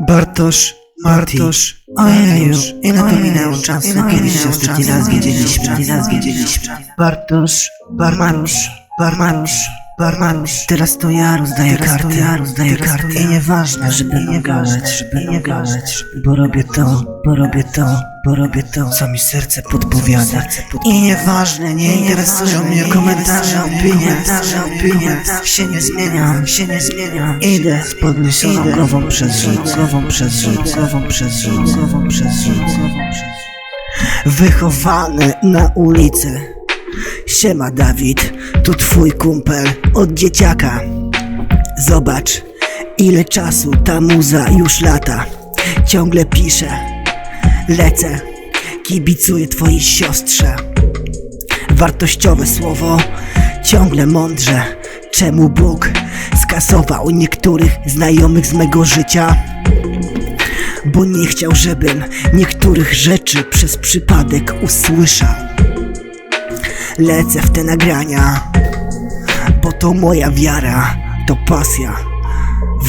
Bartosz, Bartosz, Ojeju, ile to minęło czasu, kiedy się ostatni raz widzieliśmy, raz widzieliśmy. Bartosz, Barmarusz, Barmarusz, Barmarusz. Teraz to ja rozdaję Teraz to karty, ja rozdaję Teraz to karty. I nieważne, żeby nie gadać, żeby nie gadać, bo robię to, bo robię to, bo robię to, co mi serce podpowiada. I nieważne, nie interesują mnie komentarze, opinie, się nie zmieniam, się nie zmieniam. Idę z podniesioną głową przez życie, głową przez życie, głową przez życie, głową przez życie. Wychowany na ulicy. Siema Dawid, tu twój kumpel od dzieciaka. Zobacz, ile czasu ta muza już lata. Ciągle piszę, lecę, kibicuję twojej siostrze. Wartościowe słowo, ciągle mądrze. Czemu Bóg skasował niektórych znajomych z mego życia? Bo nie chciał, żebym niektórych rzeczy przez przypadek usłyszał. Lecę w te nagrania, bo to moja wiara, to pasja.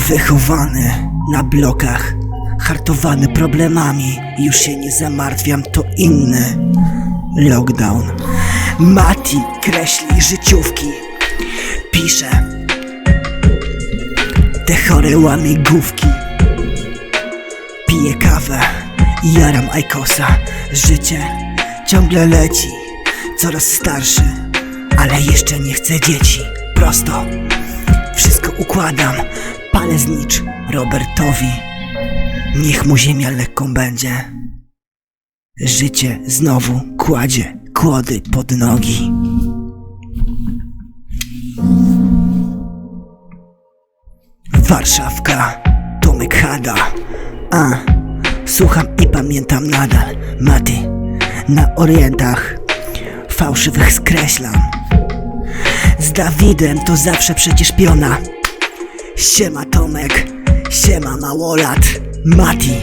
Wychowany na blokach, hartowany problemami, już się nie zamartwiam, to inny lockdown. Mati kreśli życiówki, pisze te chore łamigłówki. Piję kawę, jaram ajkosa, życie ciągle leci, coraz starszy, ale jeszcze nie chcę dzieci. Prosto, wszystko układam, palę znicz Robertowi. Niech mu ziemia lekką będzie. Życie znowu kładzie kłody pod nogi. Warszawka, Tomek Hada. A, słucham i pamiętam nadal. Mati, na orientach fałszywych skreślam. Z Dawidem to zawsze przecież piona. Siema Tomek, siema małolat, Mati,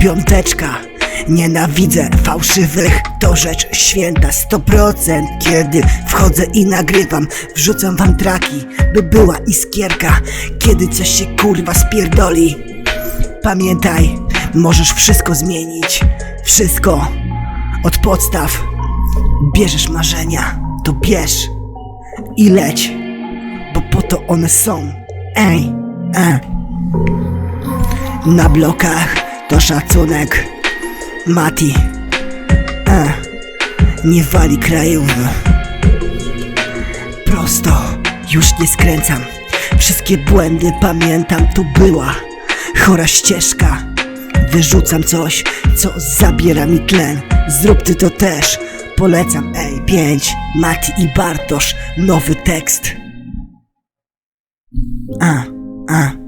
piąteczka. Nienawidzę fałszywych, to rzecz święta. 100% Kiedy wchodzę i nagrywam, wrzucam wam traki By była iskierka, kiedy coś się kurwa spierdoli. Pamiętaj, możesz wszystko zmienić. Wszystko. Od podstaw. Bierzesz marzenia, to bierz. I leć. Bo po to one są. Ej, e Na blokach to szacunek. Mati e, Nie wali krajowy Prosto, już nie skręcam. Wszystkie błędy pamiętam, to była Chora ścieżka. Wyrzucam coś, co zabiera mi tlen. Zrób ty to też. Polecam, ej, pięć. Mati i Bartosz, nowy tekst. A, a